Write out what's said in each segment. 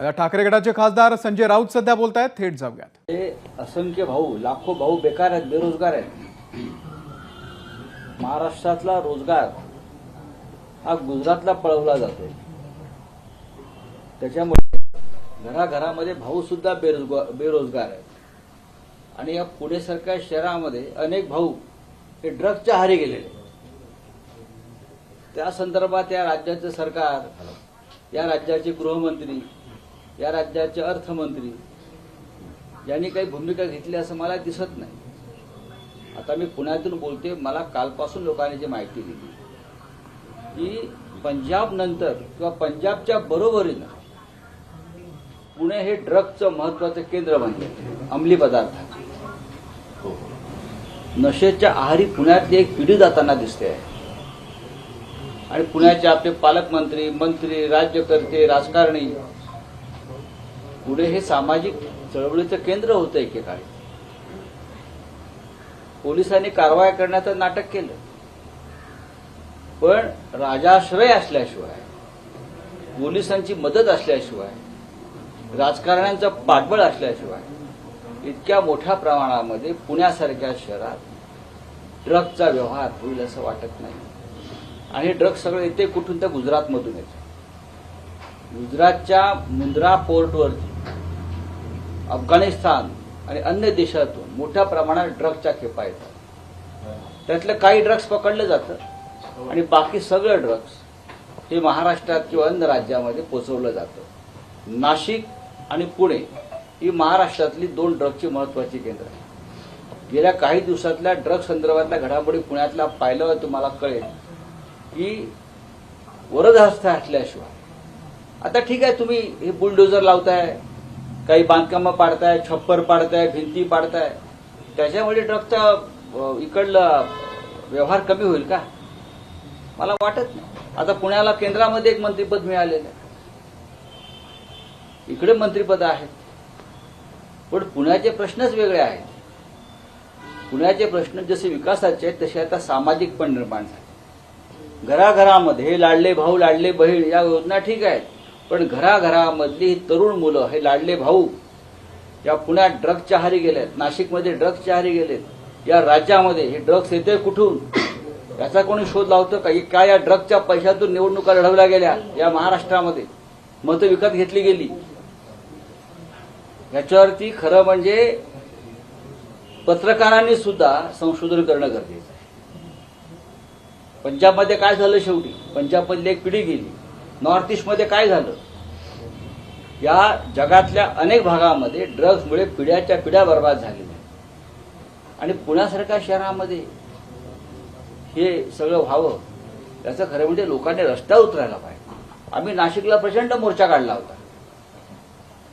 ठाकरे गटाचे खासदार संजय राऊत सध्या बोलत आहेत थेट जाऊयात. हे असंख्य भाऊ लाखो भाऊ बेकार आहेत बेरोजगार आहेत. महाराष्ट्रातला रोजगार हा गुजरातला पळवला जातो त्याच्यामुळे घराघरामध्ये भाऊ सुद्धा बेरोजगार बेरोजगार आहेत. आणि या पुणेसारख्या शहरामध्ये अनेक भाऊ हे ड्रग्जच्या हारी गेलेले आहेत. त्या संदर्भात या राज्याचं सरकार या राज्याचे गृहमंत्री या राज्याचे अर्थमंत्री. यांनी काही भूमिका घेतली असं मला दिसत नाही. आता मी पुण्यातून बोलते मला कालपासून लोकांनी जी माहिती दिली की पंजाब नंतर किंवा पंजाबच्या बरोबरीनं पुणे हे ड्रगचं महत्वाचं केंद्र बनले अंमली पदार्थ. नशेच्या आहारी पुण्यातली एक पिढी जाताना दिसते आहे. आणि पुण्याचे आपले पालकमंत्री मंत्री राज्यकर्ते राजकारणी पुढे हे सामाजिक चळवळीचं केंद्र होतं एकेकाळी. पोलिसांनी कारवाया करण्याचं नाटक केलं. पण राजाश्रय असल्याशिवाय पोलिसांची मदत असल्याशिवाय राजकारण्यांचं पाठबळ असल्याशिवाय इतक्या मोठ्या प्रमाणामध्ये पुण्यासारख्या शहरात ड्रगचा व्यवहार होईल असं वाटत नाही. आणि ड्रग्स सगळं येते कुठून? तर गुजरातमधून येते. गुजरातच्या मुंद्रा पोर्टवरती अफगाणिस्तान आणि अन्य देशातून मोठ्या प्रमाणात ड्रग्सच्या खेपा येतात. त्यातलं काही ड्रग्स पकडलं जातं आणि बाकी सगळं ड्रग्स हे महाराष्ट्रात किंवा अन्य राज्यामध्ये पोचवलं जातं. नाशिक आणि पुणे ही महाराष्ट्रातली दोन ड्रग्सची महत्वाची केंद्र आहे गेल्या काही दिवसातल्या ड्रग्स संदर्भातल्या घडामोडी पुण्यातल्या पाहिलं तुम्हाला कळेल की वरदहस्त असल्याशिवाय आता ठीक आहे तुम्ही हे बुलडोजर लावताय काही बांधकामं पाडताय छप्पर पाडताय भिंती पाडताय. त्याच्यामुळे ड्रगचा इकडला व्यवहार कमी होईल का? मला वाटत नाही. आता पुण्याला केंद्रामध्ये एक मंत्रीपद मिळालेलं आहे. इकडे मंत्रीपद आहेत. पण पुण्याचे प्रश्नच वेगळे आहेत. पुण्याचे प्रश्न जसे विकासाचे आहेत तसे आता सामाजिक पण निर्माण झाले. घराघरामध्ये लाडले भाऊ लाडले बहीण या योजना ठीक आहेत. पण घराघरामधली ही तरुण मुलं हे लाडले भाऊ या पुण्यात ड्रग्जच्या हारी गेलेत नाशिकमध्ये ड्रग्जच्या हारी गेलेत या राज्यामध्ये हे ड्रग्ज येते कुठून? याचा कोणी शोध लावतो का? की काय या ड्रग्जच्या पैशातून निवडणुका लढवल्या गेल्या या महाराष्ट्रामध्ये? मतं विकत घेतली गेली. याच्यावरती खरं म्हणजे पत्रकारांनी सुद्धा संशोधन करणं गरजेचं आहे. पंजाबमध्ये काय झालं शेवटी? पंजाबमधली एक पिढी गेली. नॉर्थ ईस्टमध्ये काय झालं? या जगातल्या अनेक भागामध्ये ड्रग्जमुळे पिढ्याच्या पिढ्या बर्बाद झालेल्या आणि पुण्यासारख्या शहरामध्ये हे सगळं व्हावं याचं खरं म्हणजे लोकांनी रस्त्यावर उतरायला पाहिजे. आम्ही नाशिकला प्रचंड मोर्चा काढला होता.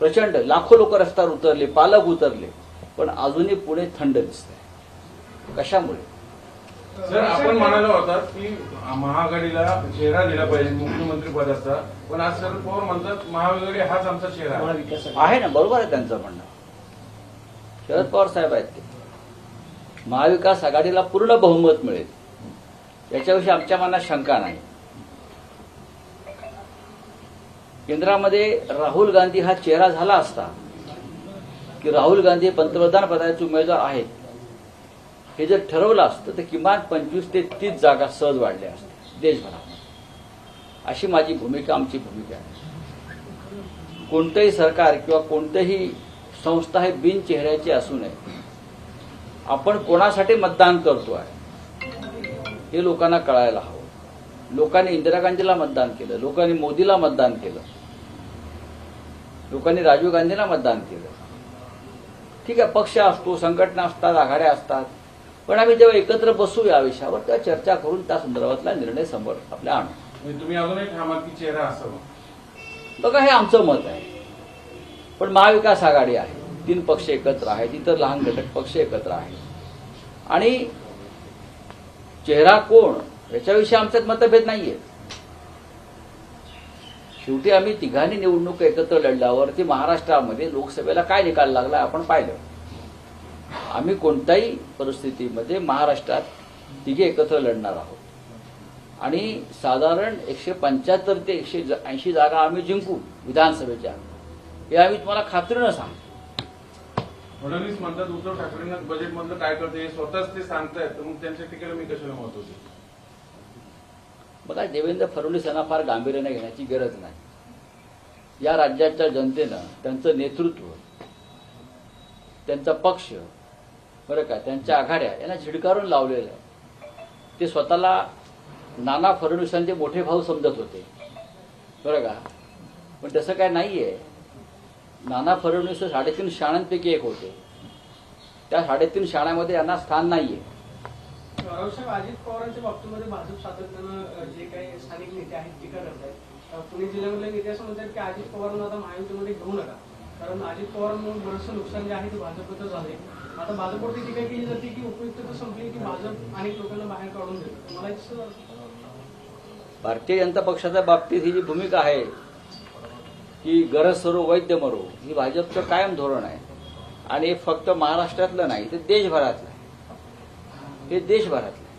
प्रचंड लाखो लोक रस्त्यावर उतरले पालक उतरले पण अजूनही पुणे थंड दिसत आहे कशामुळे? सर आपण म्हणाला होता की महाआघाडीला चेहरा दिला पाहिजे मुख्यमंत्री पदाचा. पण आज शरद पवार म्हणतात महाआघाडी हाच आमचा चेहरा आहे. आहे. ना बरोबर आहे त्यांचं म्हणणं. शरद पवार साहेब आहेत ते. महाविकास आघाडीला पूर्ण बहुमत मिळेल. याच्याविषयी आमच्या मनात शंका नाही. केंद्रामध्ये राहुल गांधी हा चेहरा झाला असता की राहुल गांधी पंतप्रधान पदाचे उमेदवार आहेत हे जर ठरवलं असतं तर किमान पंचवीस ते तीस जागा सहज वाढल्या असत्या देशभरामध्ये. अशी माझी भूमिका आमची भूमिका आहे. कोणतंही सरकार किंवा कोणतंही संस्था हे बिनचेहऱ्याची असू नये. आपण कोणासाठी मतदान करतो आहे हे लोकांना कळायला हवं. लोकांनी इंदिरा गांधीला मतदान केलं लोकांनी मोदीला मतदान केलं लोकांनी राजीव गांधींना मतदान केलं. ठीक आहे पक्ष असतो संघटना असतात आघाड्या असतात पण आम्ही जेव्हा एकत्र बसू या विषयावर तेव्हा चर्चा करून त्या संदर्भातला निर्णय समोर आपल्या आणू. म्हणजे तुम्ही अजूनही ठामात की चेहरा असावा बघा. हे आमचं मत आहे. पण महाविकास आघाडी आहे. तीन पक्ष एकत्र आहेत इतर लहान घटक पक्ष एकत्र आहेत. आणि चेहरा कोण याच्याविषयी आमच्यात मतभेद नाहीये. शेवटी आम्ही तिघांनी निवडणूक एकत्र लढल्यावरती महाराष्ट्रामध्ये लोकसभेला काय निकाल लागला आपण पाहिलं. आम्ही कोणत्याही परिस्थितीमध्ये महाराष्ट्रात तिघे एकत्र लढणार आहोत. आणि साधारण एकशे पंच्याहत्तर ते एकशे ऐंशी जागा आम्ही जिंकू विधानसभेच्या. हे आम्ही तुम्हाला खात्रीनं सांगतो. फडणवीस म्हणतात उद्धव ठाकरेंना बजेट मधलं काय करते हे स्वतःच ते सांगतायत तर मग त्यांच्या टीकेला मी कशाला महत्त्व देऊ? बघा देवेंद्र फडणवीस यांना फार गांभीर्याने घेण्याची गरज नाही. या राज्याच्या जनतेनं त्यांचं नेतृत्व त्यांचा पक्ष बरं का त्यांच्या आघाड्या यांना झिडकारून लावलेलं. आहे ते स्वतःला नाना फडणवीसांचे मोठे भाऊ समजत होते. बरं का? पण तसं काय नाही आहे नाना फडणवीस साडेतीन शाळांपैकी एक होते. त्या साडेतीन शाळांमध्ये यांना स्थान नाही आहे रावसाहेब अजित पवारांच्या बाबतीमध्ये भाजप सातत्यानं जे काही स्थानिक नेते आहेत टीका करत आहेत पुणे जिल्ह्यामधले नेते असं म्हणतात की अजित पवारांना आता महायुतीमध्ये घेऊ नका. कारण अजित पवारांमुळे बरंचसं नुकसान जे आहे ते भाजपचं झालंय. आता भाजपवरती टीका केली जाते की उपयुक्तता संपली की माझं अनेक लोकांना बाहेर काढून देतो मला एक भारतीय जनता पक्षाच्या बाबतीत ही जी भूमिका आहे की गरज सरो वैद्य मरो ही भाजपचं कायम धोरण आहे. आणि हे फक्त महाराष्ट्रातलं नाही ते देशभरातलं आहे. हे देशभरातलं आहे.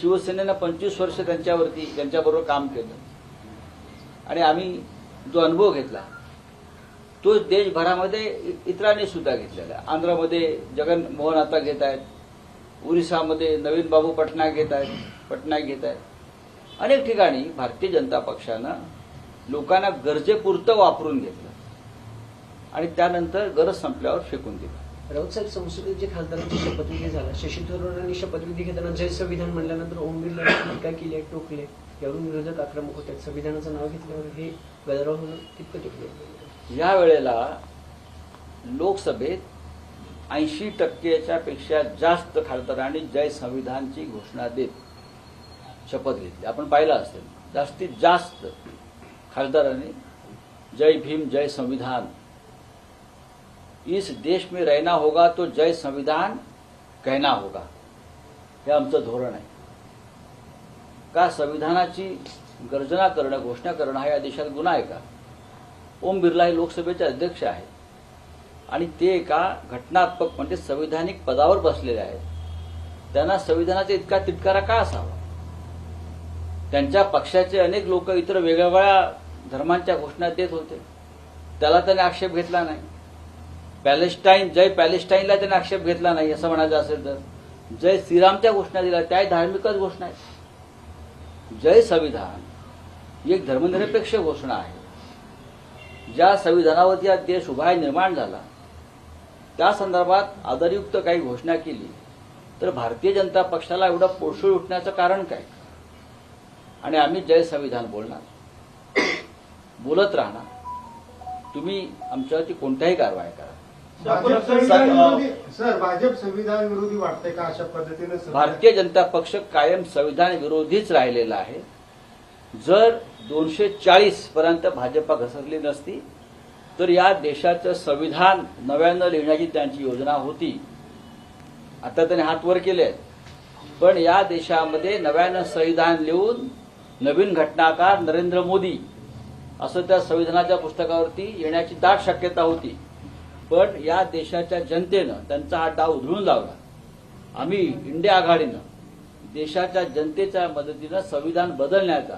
शिवसेनेनं पंचवीस वर्ष त्यांच्यावरती त्यांच्याबरोबर काम केलं. आणि आम्ही जो अनुभव घेतला तो देशभरामध्ये इतरांनी सुद्धा घेतलेला आहे. आंध्रामध्ये जगन मोहन आता घेत आहेत. ओरिसामध्ये नवीन बाबू पटनायक घेत आहेत. पटनायक घेत आहेत. अनेक ठिकाणी भारतीय जनता पक्षानं लोकांना गरजेपुरतं वापरून घेतलं. आणि त्यानंतर गरज संपल्यावर फेकून दिलं. राऊत साहेब संसदेत जे खासदारांची शपथविधी झाला शशी थरूरांनी शपथविधी घेताना जय संविधान म्हणल्यानंतर ओम बिर्ला टीका केली टोकले. यावरून विरोधक आक्रमक होते संविधानाचं नाव घेतल्यावर हे गदारोळ होणं तितकं टिकले. या वेळेला लोकसभेत ऐंशी टक्केच्या पेक्षा जास्त खासदारांनी जय संविधानची घोषणा देत शपथ घेतली. आपण पाहिलं असेल जास्तीत जास्त खासदारांनी जय भीम जय संविधान. इस देश में रहना होगा तो जय संविधान कहना होगा. हे आमचं धोरण आहे. का संविधानाची गर्जना करणं घोषणा करणं हा या देशात गुन्हा आहे का? ओम बिर्ला हे लोकसभेचे अध्यक्ष आहेत. आणि ते एका घटनात्मक म्हणजे संविधानिक पदावर बसलेले आहेत. त्यांना संविधानाचा इतका तिटकारा का असावा? त्यांच्या पक्षाचे अनेक लोक इतर वेगवेगळ्या धर्मांच्या घोषणा देत होते. त्याला त्याने आक्षेप घेतला नाही. पॅलेस्टाईन जय पॅलेस्टाईनला त्याने आक्षेप घेतला नाही असं म्हणायचं असेल तर जय श्रीरामच्या घोषणा दिल्या त्या धार्मिकच घोषणा आहेत. जय संविधान ही एक धर्मनिरपेक्ष घोषणा आहे. ज्या संविधानावरती हा देश उभा आहे, निर्माण झाला त्या संदर्भात आदरयुक्त काही घोषणा केली तर भारतीय जनता पक्षाला एवढं पोळसुळ उठण्याचं कारण काय? आणि आम्ही जय संविधान बोलणार. बोलत राहणार. तुम्ही आमच्यावरती कोणत्याही कारवाई करा. भाजप संविधान विरोधी सर भाजप संविधान विरोधी वाटतंय का अशा पद्धतीने? भारतीय जनता पक्ष कायम संविधान विरोधीच राहिलेला आहे. जर दोनशे चाळीस पर्यंत भाजपा घसरली नसती तर या देशाचं संविधान नव्यानं लिहिण्याची त्यांची योजना होती. आता त्यांनी हात वर केले आहेत पण या देशामध्ये नव्यानं संविधान लिहून नवीन घटनाकार नरेंद्र मोदी असं त्या संविधानाच्या पुस्तकावरती येण्याची दाट शक्यता होती. पण या देशाच्या जनतेनं त्यांचा हा डाव उधळून लावला. आम्ही इंडिया आघाडीनं देशाच्या जनतेच्या मदतीनं संविधान बदलण्याचा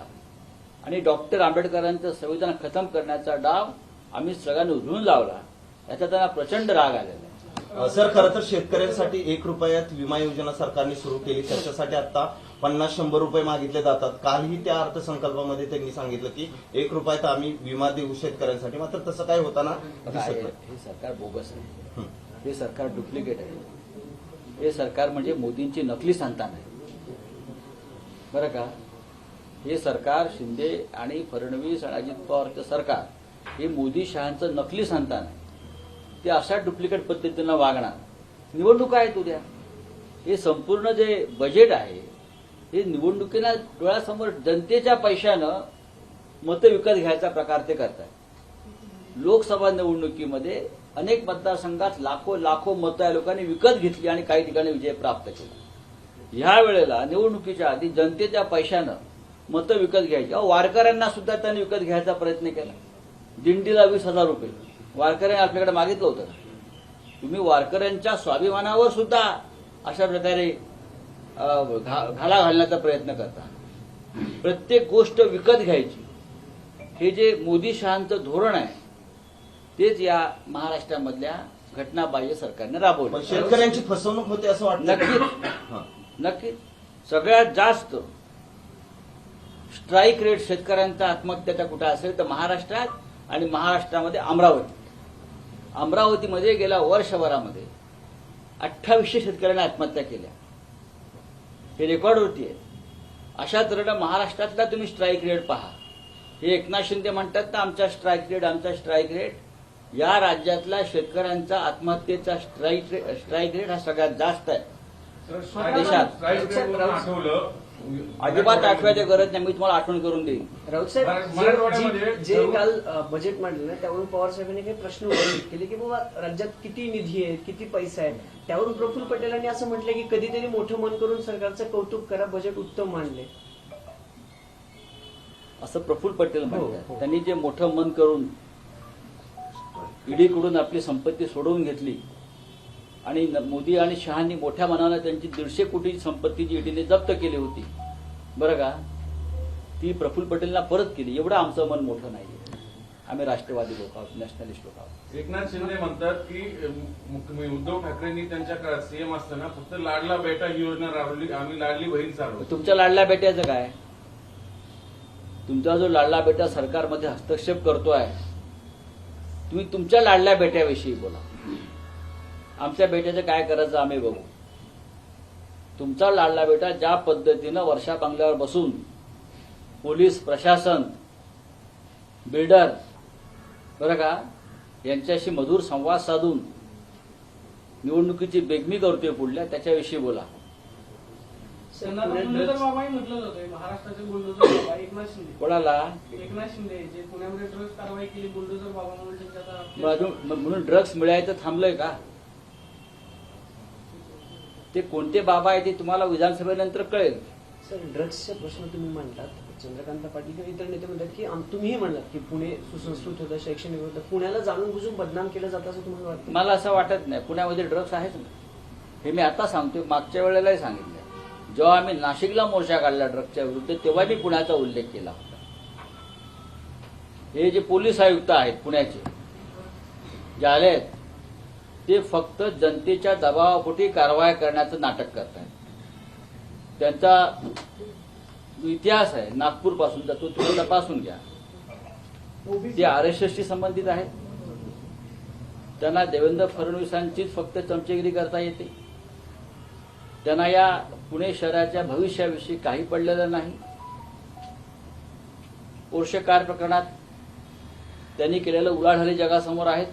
आणि डॉक्टर आंबेडकरांचं संविधान खतम करण्याचा डाव आम्ही सगळ्यांनी उधळून लावला. याचा त्यांना प्रचंड राग आलेला आहे. सर खरं तर शेतकऱ्यांसाठी एक रुपयात विमा योजना सरकारने सुरू केली. त्याच्यासाठी आता पन्नास शंभर रुपये मागितले जातात. कालही त्या अर्थसंकल्पामध्ये त्यांनी सांगितलं की एक रुपयात आम्ही विमा देऊ शेतकऱ्यांसाठी. मात्र तसं काय होताना दिसत हे सरकार बोगस आहे हं. हे सरकार डुप्लिकेट आहे. हे सरकार म्हणजे मोदींची नकली संतान आहे. बरं का? हे सरकार शिंदे आणि फडणवीस आणि अजित पवारचं सरकार हे मोदी शहांचं नकली संतान आहे. ते अशा डुप्लिकेट पद्धतीनं वागणार. निवडणुका आहेत उद्या. हे संपूर्ण जे बजेट आहे हे निवडणुकीला डोळ्यासमोर जनतेच्या पैशानं मतं विकत घ्यायचा प्रकार ते करतात लोकसभा निवडणुकीमध्ये अनेक मतदारसंघात लाखो लाखो मतं या लोकांनी विकत घेतली आणि काही ठिकाणी विजय प्राप्त केला. ह्या वेळेला निवडणुकीच्या आधी जनतेच्या पैशानं मतं विकत घ्यायची. अहो वारकऱ्यांना सुद्धा त्यांनी विकत घ्यायचा प्रयत्न केला. दिंडीला वीस हजार रुपये. वारकऱ्यांनी आपल्याकडे मागितलं होतं. तुम्ही वारकऱ्यांच्या स्वाभिमानावर सुद्धा अशा प्रकारे घाला घालण्याचा प्रयत्न करता. प्रत्येक गोष्ट विकत घ्यायची. हे जे मोदी शहांचं धोरण आहे तेच या महाराष्ट्रामधल्या घटनाबाह्य सरकारने राबवलं. शेतकऱ्यांची फसवणूक होते असं वाटतं नक्कीच. हां. नक्कीच. सगळ्यात जास्त स्ट्राईक रेट शेतकऱ्यांचा आत्महत्याचा कुठं असेल तर महाराष्ट्रात आणि महाराष्ट्रामध्ये अमरावती. अमरावतीमध्ये गेल्या वर्षभरामध्ये अठ्ठावीसशे शेतकऱ्यांनी आत्महत्या केल्या. हे रेकॉर्डवरती आहे. अशा तऱ्हेनं महाराष्ट्रातला तुम्ही स्ट्राईक रेट पहा. हे एकनाथ शिंदे म्हणतात ना आमचा स्ट्राईक रेट आमचा स्ट्राईक रेट. या राज्यातला शेतकऱ्यांचा आत्महत्येचा स्ट्राईक रेट स्ट्राईक रेट हा सगळ्यात जास्त आहे. देशात. अजिबात आठवायची गरज नाही मी तुम्हाला आठवण करून देईन. राऊत साहेब जे- काल अ, बजेट मांडलं ना त्यावरून पवार साहेबांनी काही प्रश्न उपस्थित केले की बाबा राज्यात किती निधी आहे किती पैसा आहे त्यावरून प्रफुल्ल पटेलांनी असं म्हटलं की कधीतरी मोठं मन करून सरकारचं कौतुक करा बजेट उत्तम मांडले. असं प्रफुल्ल पटेल हो, म्हणतात. हो. त्यांनी जे मोठं मन करून ईडीकडून आपली संपत्ती सोडवून घेतली आणि मोदी आणि शहानी मोठ्या मनानं त्यांची दीडशे कोटी संपत्ती जी ईडीने जप्त केली होती बरं का? ती प्रफुल्ल पटेलला परत केली. एवढं आमचं मन मोठं नाही आम्ही राष्ट्रवादी लोक आहोत नॅशनलिस्ट लोक आहोत. एकनाथ शिंदे म्हणतात की उद्धव ठाकरेंनी त्यांच्या काळात सीएम असताना फक्त लाडला बेटा ही योजना राबवली आम्ही लाडली बहीण चालवली. तुमच्या लाडल्या बेट्याचं काय? तुमचा जो लाडला बेटा सरकारमध्ये हस्तक्षेप करतोय तुम्ही तुमच्या लाडल्या बेट्याविषयी बोला. आमच्या बेट्याचं काय करायचं आम्ही बघू. तुमचा लाडला बेटा ज्या पद्धतीनं वर्षा बंगल्यावर बसून पोलीस प्रशासन बिल्डर बरं का यांच्याशी मधुर संवाद साधून निवडणुकीची बेगमी करतोय पुढल्या त्याच्याविषयी बोला. कोणाला? पुण्यामध्ये ड्रग्ज कारवाई केली बुलडोझर बाबा म्हणून त्यांच्या मग आता- अजून- मग म्हणून ड्रग्स मिळायचं थांबलंय का ते कोणते बाबा आहे ते तुम्हाला विधानसभेनंतर कळेल. सर ड्रग्सचा प्रश्न तुम्ही मांडलात चंद्रकांत पाटील किंवा इतर नेते म्हणतात की तुम्हीही म्हणलात की पुणे सुसंस्कृत होतं शैक्षणिक होतं पुण्याला जाणून बुजून बदनाम केलं जातं असं तुम्हाला वाटतं? मला असं वाटत नाही. पुण्यामध्ये ड्रग्स आहेत ना. हे मी आता सांगतोय मागच्या वेळेलाही सांगितलं. जेव्हा आम्ही नाशिकला मोर्चा काढला ड्रग्सच्या विरुद्ध तेव्हा मी पुण्याचा उल्लेख केला होता. हे जे पोलीस आयुक्त आहेत पुण्याचे जे आले आहेत ते फक्त जनतेच्या दबावापोटी कारवाया करण्याचं नाटक करत आहेत त्यांचा इतिहास आहे नागपूरपासून तो तुम्ही तपासून घ्या. ते आर एस एसशी संबंधित आहेत त्यांना देवेंद्र फडणवीसांचीच फक्त चमचेगिरी करता येते. त्यांना या पुणे शहराच्या भविष्याविषयी काही पडलेलं नाही. पोषकार प्रकरणात त्यांनी केलेलं उलाढाली जगासमोर आहेत.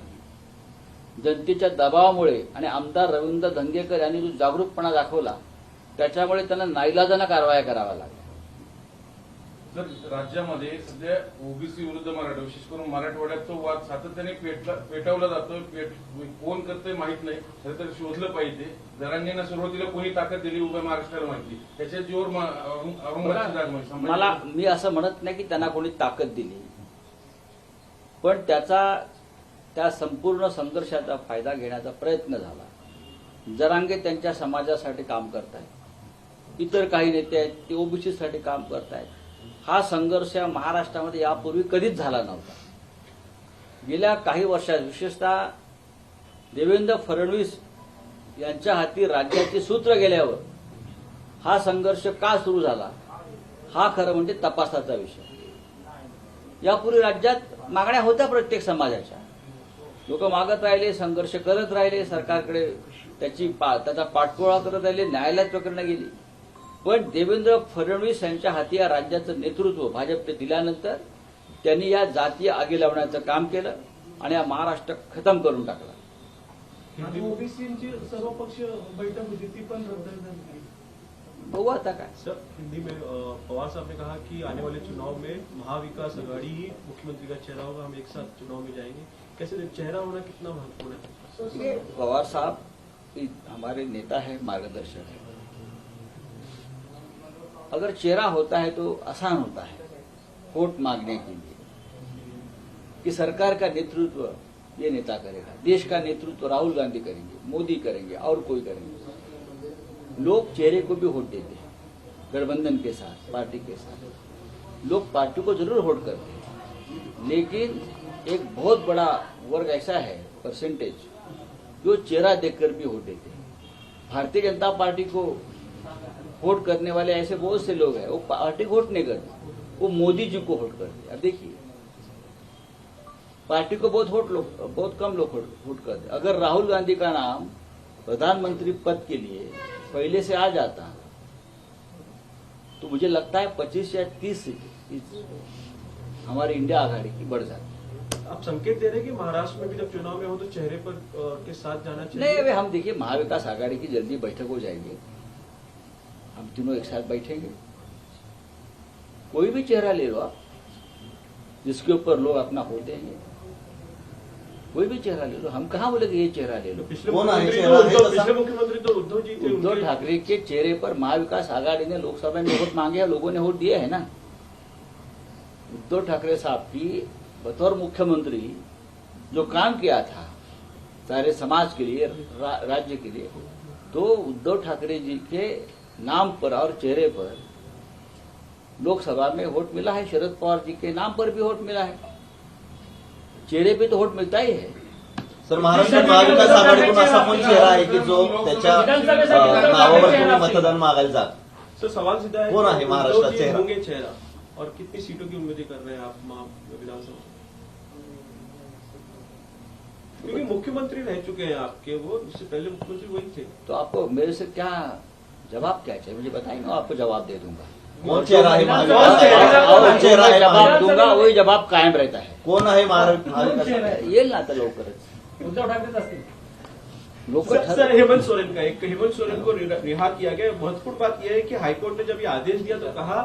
जनतेच्या दबावामुळे आणि आमदार रवींद्र धंगेकर यांनी जो जागरूकपणा दाखवला त्याच्यामुळे त्यांना नाईलाजानं कारवाया कराव्या लागल्या तर राज्यामध्ये सध्या ओबीसी विरुद्ध मराठा विशेष करून मराठवाड्यात तो वाद सातत्याने पेटवला जातोय पेट कोण करतंय माहीत नाही खरं तर शोधलं पाहिजे. जरांगींना सुरुवातीला कोणी ताकद दिली उभ्या महाराष्ट्राला माहिती? त्याच्या जोर मला मी असं म्हणत नाही की त्यांना कोणी ताकद दिली. पण त्याचा त्या संपूर्ण संघर्षाचा फायदा घेण्याचा प्रयत्न झाला. जरांगे त्यांच्या समाजासाठी काम करतायत. इतर काही नेते आहेत ते ओबीसीसाठी काम करतायत. हा संघर्ष या महाराष्ट्रामध्ये यापूर्वी कधीच झाला नव्हता. गेल्या काही वर्षात विशेषतः देवेंद्र फडणवीस यांच्या हाती राज्याची सूत्र गेल्यावर हा संघर्ष का सुरू झाला? हा खरं म्हणजे तपासाचा विषय. यापूर्वी राज्यात मागण्या होत्या प्रत्येक समाजाच्या. लोक मागत राहिले संघर्ष करत राहिले सरकारकडे त्याची पा- त्याचा पाठपुरावा करत राहिले न्यायालयात प्रकरणं गेली. पण देवेंद्र फडणवीस यांच्या हाती या राज्याचं नेतृत्व भाजपने दिल्यानंतर त्यांनी या जातीय आगी लावण्याचं काम केलं आणि हा महाराष्ट्र खतम करून टाकला. आणि ओबीसीची सर्व पक्ष बैठक होती ती पण रद्द झाली बघू आता काय. सर हिंदी में पवार साहब ने कहा कि आने वाले चुनाव में महाविकास अघाड़ी ही मुख्यमंत्री का चेहरा होगा हम एक साथ चुनाव में जाएंगे। कैसे चेहरा होना कितना महत्वपूर्ण है? पवार साहब हमारे नेता है मार्गदर्शक है। अगर चेहरा होता है तो आसान होता है वोट मांगने के लिए। कि सरकार का नेतृत्व ये नेता करेगा देश का नेतृत्व राहुल गांधी करेंगे मोदी करेंगे और कोई करेंगे। लोग चेहरे को भी वोट देते हैं गठबंधन के साथ पार्टी के साथ। लोग पार्टी को ज़रूर वोट करते हैं। लेकिन एक बहुत बड़ा वर्ग ऐसा है परसेंटेज जो चेहरा देखकर भी वोट देते हैं। भारतीय जनता पार्टी को वोट करने वाले ऐसे बहुत से लोग हैं, वो पार्टी वोट नहीं करते, वो मोदी जी को वोट करते अब देखिए, पार्टी को बहुत वोट लोग, बहुत कम लोग वोट करते अगर राहुल गांधी का नाम प्रधानमंत्री पद के लिए पहले से आ जाता तो मुझे लगता है 25 या 30 सीटें हमारी इंडिया आघाड़ी की बढ़ जाती। आप संकेत दे रहे हैं कि महाराष्ट्र में भी जब चुनाव में हो तो चेहरे पर के साथ जाना चाहिए? नहीं अभी हम देखिए महाविकास आघाड़ी की जल्दी बैठक हो जाएगी। हम तीनों एक साथ बैठेंगे। कोई भी चेहरा ले लो आप जिसके ऊपर लोग अपना वोट देंगे। कोई भी चेहरा ले लो। हम कहा बोले कि ये चेहरा ले लो? पिछले मुख्यमंत्री तो उद्धव तसा? पिछले मुख्यमंत्री तो उद्धव जी थे उद्धव ठाकरे के चेहरे पर महाविकास आघाड़ी ने लोकसभा में वोट मांगे और लोगों ने वोट दिए है ना? उद्धव ठाकरे साहब की बतौर मुख्यमंत्री जो काम किया था सारे समाज के लिए रा, राज्य के लिए तो उद्धव ठाकरे जी के नाम पर और चेहरे पर लोकसभा में वोट मिला है शरद पवार जी के नाम पर भी वोट मिला है। चेहरे पे तो वोट मिलता ही है। सर महाराष्ट्रात महाविकास आघाडीकडून असा पण चेहरा आहे की जो त्याच्या नावावर तुम्ही मतदान मागायला जात. सर सवाल सीधा है है महाराष्ट्र? होंगे चेहरा? और कितनी सीटों की उम्मीद कर रहे हैं आप विधानसभा क्योंकि मुख्यमंत्री रह चुके हैं आपके वो उससे पहले मुख्यमंत्री वही थे। तो आपको मेरे से क्या जवाब क्या चाहिए? मुझे बताइए मैं आपको जवाब दे दूँगा। कोण चेहरा और चेहरा- जवाब दूँगा वही जवाब कायम रहता है। ना आता लवकरच उद्धव ठाकरेच असतील सर, हेमंत सोरेन का एक हेमंत सोरेन को रिहा किया गया। महत्वपूर्ण बात यह है कि हाईकोर्ट ने जब ये आदेश दिया तो कहा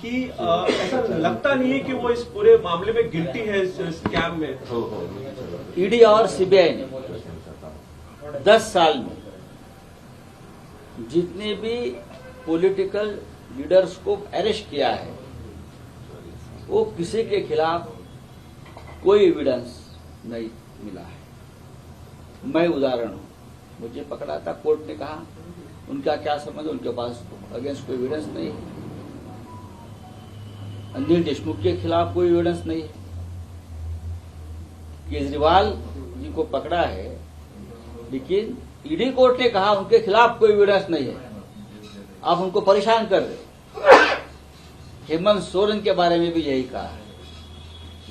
कि ऐसा लगता नहीं है कि वो इस पूरे मामले में गिल्टी है इस स्कैम में। हो हो। ईडी और सीबीआई ने दस साल में जितने भी पॉलिटिकल लीडर्स को अरेस्ट किया है, वो किसी के खिलाफ कोई एविडेंस नहीं मिला है। मैं उदाहरण हूँ। मुझे पकड़ा था, कोर्ट ने कहा, उनका क्या संबंध उनके पास अगेंस्ट कोई एविडेंस नहीं। है अनिल देशमुख के खिलाफ कोई एविडेंस नहीं है। केजरीवाल जी को पकड़ा है, लेकिन ईडी कोर्ट ने कहा उनके खिलाफ कोई एविडेंस नहीं है। आप उनको परेशान कर रहे हेमंत सोरेन के बारे में भी यही कहा है।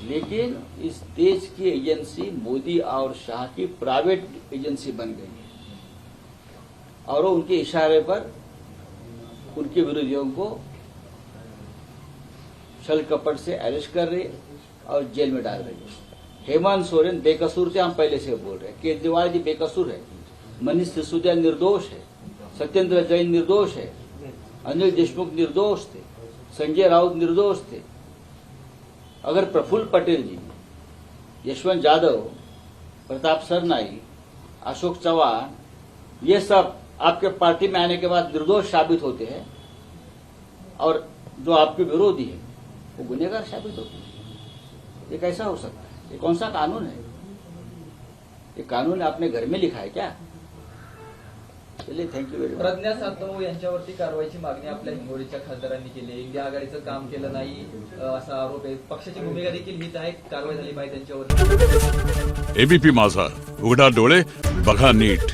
लेकिन इस देश की एजेंसी मोदी और शाह की प्राइवेट एजेंसी बन गई है। और उनके इशारे पर उनके विरोधियों को छल कपट से अरेस्ट कर रही और जेल में डाल रही है। हेमंत सोरेन बेकसूर थे हम पहले से बोल रहे हैं। केजरीवाल जी बेकसूर है। मनीष सिसोदिया निर्दोष है। सत्येंद्र जैन निर्दोष है। अनिल देशमुख निर्दोष थे। संजय राउत निर्दोष थे। अगर प्रफुल्ल पटेल जी, यशवंत यादव प्रताप सरनाई, अशोक चौहान ये सब आपके पार्टी में आने के बाद निर्दोष साबित होते हैं और जो आपके विरोधी है, वो गुनेगार साबित होते हैं। ये कैसा हो सकता ये कौन सा कानून है? ये कानून आपने घर में लिखा है क्या? चलिए thank you very much Pragya Satav यांच्यावरती कारवाईची मागणी आपल्या हिंगोलीच्या खासदारांनी केली इंडिया आघाडीचं काम केलं नाही अ, असा आरोप आहे. पक्षाची भूमिका देखील हीच आहे. कारवाई झाली पाहिजे त्यांच्यावर एबीपी माझा. उघडा डोळे बघा नीट.